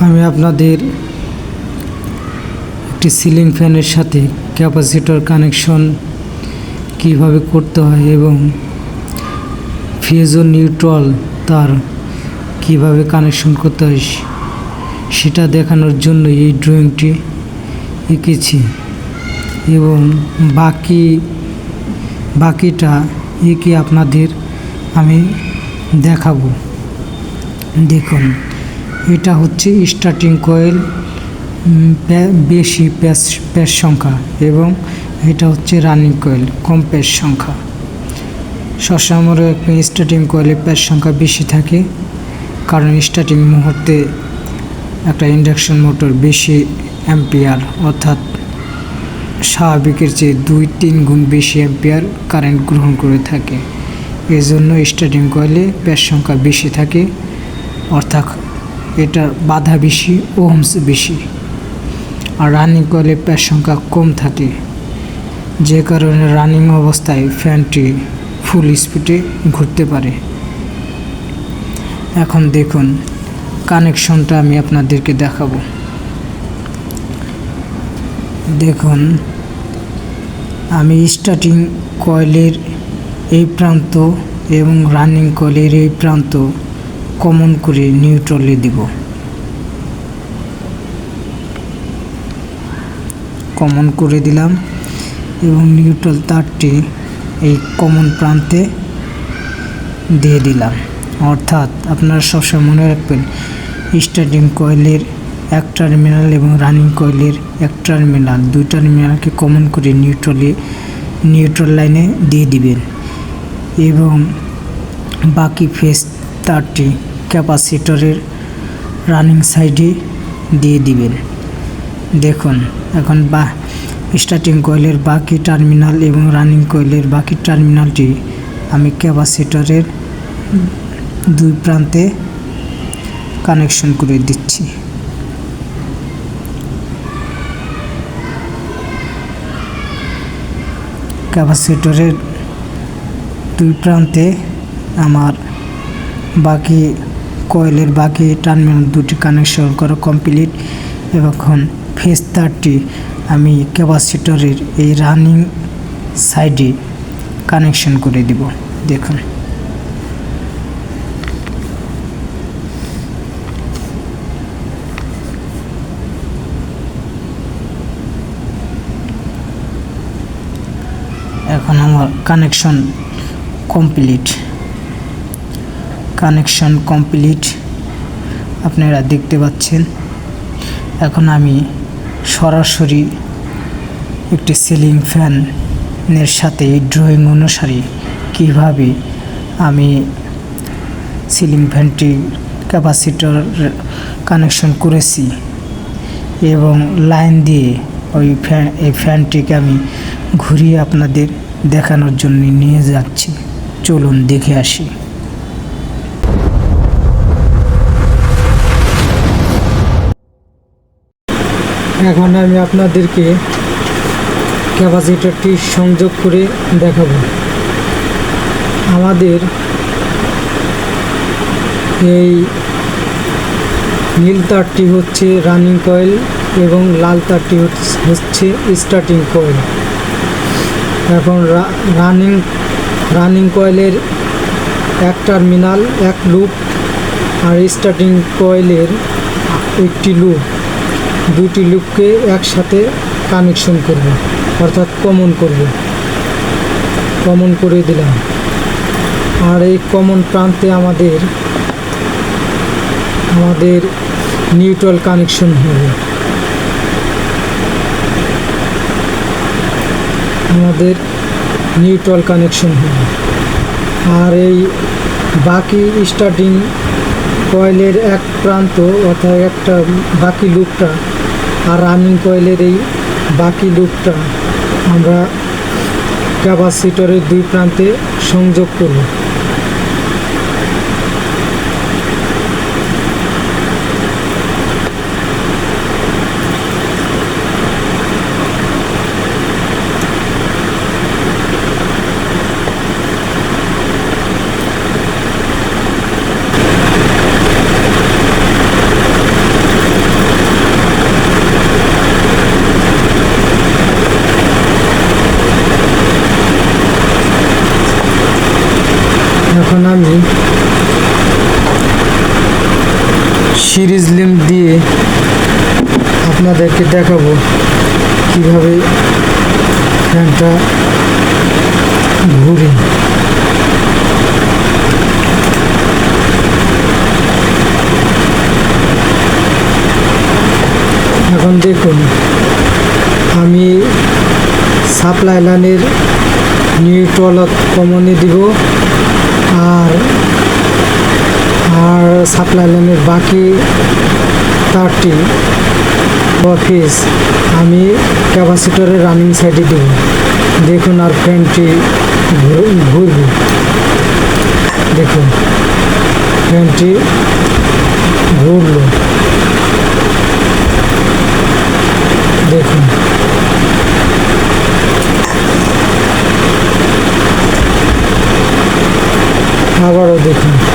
আমি আপনাদের একটি সিলিং ফ্যানের সাথে ক্যাপাসিটর কানেকশন কীভাবে করতে হয় এবং ফিয়েজো নিউট্রাল তার কীভাবে কানেকশন করতে হয় সেটা দেখানোর জন্য এই ড্রয়িংটি এঁকেছি এবং বাকি বাকিটা এঁকে আপনাদের আমি দেখাবো। দেখুন। এটা হচ্ছে স্টার্টিং কয়েল বেশি প্যাচ প্যাচ সংখ্যা এবং এটা হচ্ছে রানিং কয়েল কম প্যাচ সংখ্যা। সবসময় স্টার্টিং কয়েলে প্যাচ সংখ্যা বেশি থাকে, কারণ স্টার্টিং মুহূর্তে একটা ইন্ডাকশন মোটর বেশি অ্যাম্পিয়ার অর্থাৎ স্বাভাবিকের চেয়ে দুই তিন গুণ বেশি অ্যাম্পিয়ার কারেন্ট গ্রহণ করে থাকে। এজন্য স্টার্টিং কয়েলে প্যাচ সংখ্যা বেশি থাকে, অর্থাৎ এটার বাধা বেশি, ওহমস বেশি। আর রানিং কয়েলে প্যাচ সংখ্যা কম থাকে। যে কারণে রানিং অবস্থায় ফ্যানটি ফুল স্পিডে ঘুরতে পারে। এখন দেখুন কানেকশনটা আমি আপনাদেরকে দেখাবো। দেখুন, আমি স্টার্টিং কয়েলের এই প্রান্ত এবং রানিং কয়েলের এই প্রান্ত কমন করে নিউট্রালে দিব। কমন করে দিলাম এবং নিউট্রাল তারটি এই কমন প্রান্তে দিয়ে দিলাম। অর্থাৎ আপনারা সবসময় মনে রাখবেন স্টার্টিং কয়েলের এক টার্মিনাল এবং রানিং কয়েলের এক টার্মিনাল দুই টার্মিনালকে কমন করে নিউট্রালে নিউট্রাল লাইনে দিয়ে দিবেন। এবং বাকি ফেস তারটি ক্যাপাসিটরের রানিং সাইডে দিয়ে দিবেন। দেখুন, এখন বা স্টার্টিং কয়েলের বাকি টার্মিনাল এবং রানিং কয়েলের বাকি টার্মিনালটি আমি ক্যাপাসিটরের দুই প্রান্তে কানেকশন করে দিচ্ছি। ক্যাপাসিটরের দুই প্রান্তে আমার বাকি কয়েলের বাকি টার্মিনাল দুটি কানেকশন করা কমপ্লিট এখন ফেস তারটি আমি ক্যাপাসিটরের এই রানিং সাইডে কানেকশন করে দিব। দেখুন। এখন আমার কানেকশন কমপ্লিট কানেকশন কমপ্লিট আপনারা দেখতে পাচ্ছেন। এখন আমি সরাসরি একটি সিলিং ফ্যানের সাথে ড্রয়িং অনুসারে কীভাবে আমি সিলিং ফ্যানটি ক্যাপাসিটর কানেকশন করেছি এবং লাইন দিয়ে ওই ফ্যান এই ফ্যানটিকে আমি ঘুরিয়ে আপনাদের দেখানোর জন্য নিয়ে যাচ্ছি। চলুন দেখে আসি। এখন আমি আপনাদেরকে ক্যাপাসিটরটি সংযোগ করে দেখাবো। আমাদের এই নীল তারটি হচ্ছে রানিং কয়েল এবং লাল তারটি হচ্ছে- স্টার্টিং কয়েল এখন রানিং রানিং কয়েলের এক টার্মিনাল এক লুপ আর স্টার্টিং কয়েলের একটি লুপ দুটি লুপকে একসাথে কানেকশন করব, অর্থাৎ কমন করব। কমন করে দিলাম। আর এই কমন প্রান্তে আমাদের আমাদের নিউট্রাল কানেকশন হবে। আমাদের নিউট্রাল কানেকশন হবে। আর এই বাকি স্টার্টিং কয়েলের এক প্রান্ত, অর্থাৎ একটা বাকি লুপটা আর রানিং কয়েলের এই বাকি লুপটা আমরা ক্যাপাসিটরের দুই প্রান্তে সংযোগ করব। এখন আমি সিরিজ লিঙ্ক দিয়ে আপনাদেরকে দেখাবো কীভাবে ফ্যানটা ঘুরে। এখন দেখুন, আমি সাপ্লাই লাইনের নিউট্রাল কমনে দিব। আর আর সাপ্লাই লাইনের বাকি তারটি অফিস আমি ক্যাপাসিটরের রানিং সাইডে দেব। দেখুন আর ফ্যানটি ঘুর- ঘুরবে। দেখুন ফ্যানটি ঘুরলো। আবারও দেখুন।